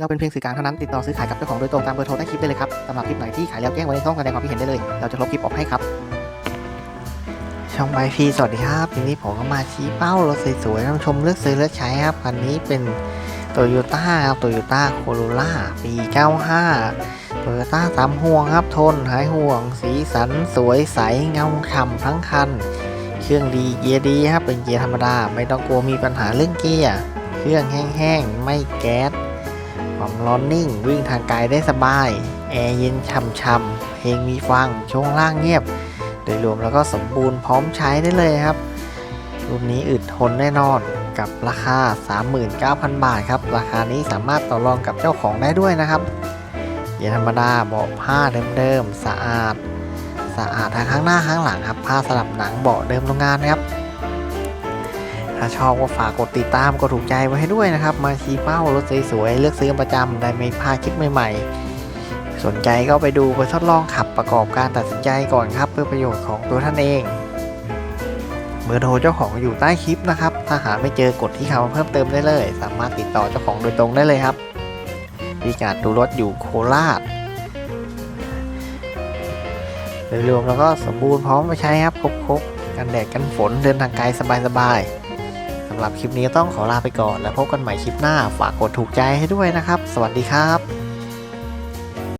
เราเป็นเพียงสื่อกลางเท่านั้นติดต่อซื้อขายกับเจ้าของโดยตรงตามเบอร์โทรใต้คลิปได้เลยครับสำหรับคลิปไหนที่ขายแล้วแจ้งไว้ในช่องแสดงความคิดเห็นได้เลย เราจะลบคลิปออกให้ครับ ช่องไบพีสวัสดีครับทีนี้ผมก็มาชี้เป้ารถสวยๆท่านชมเลือกซื้อเลือกใช้ครับคันนี้เป็นโตโยต้าครับโตโยต้าโคโรล่าปี 95โตโยต้าสามห่วงครับทนหายห่วง สีสันสวยใสเงาฉ่ำทั้งคัน เครื่องดีเกียร์ดีครับเป็นเกียร์ธรรมดา ไม่ต้องกลัวมีปัญหาเรื่องเกียร์เครื่องแห้งๆ ไม่แก๊ส ความร้อนนิ่ง วิ่งทางไกลได้สบาย แอร์เย็นช่ำๆเพลงมีฟัง ช่วงล่างเงียบ โดยรวมแล้วก็สมบูรณ์พร้อมใช้ได้เลยครับ รุ่นนี้อึดทนแน่นอนกับราคา 39,000 บาทครับ ราคานี้สามารถต่อรองกับเจ้าของได้ด้วยนะครับเยร์ธรรมดาเบาะผ้าเดิมๆสะอาด สะอาดทั้งข้างหน้าข้างหลังครับ ผ้าสลับหนังเบาะเดิมโรงงานนะครับ ถ้าชอบก็ฝากกดติดตามกดถูกใจไว้ให้ด้วยนะครับ มาชี้เป้ารถสวยๆเลือกซื้อประจำได้ไม่พลาดคลิปใหม่ ๆ สนใจก็ไปดูไปทดลองขับประกอบการตัดสินใจก่อนครับ เพื่อประโยชน์ของตัวท่านเองเบอร์โทรเจ้าของอยู่ใต้คลิปนะครับ ถ้าหาไม่เจอกดที่คำเพิ่มเติมได้เลย สามารถติดต่อเจ้าของโดยตรงได้เลยครับพิกัดดูรถอยู่โคราชโดยรวมแล้วก็สมบูรณ์พร้อมไปใช้ครับ ครบๆกันแดดกันฝนเดินทางไกลสบายๆำหรับคลิปนี้ต้องขอลาไปก่อน แล้วพบกันใหม่คลิปหน้า ฝากกดถูกใจให้ด้วยนะครับ สวัสดีครับ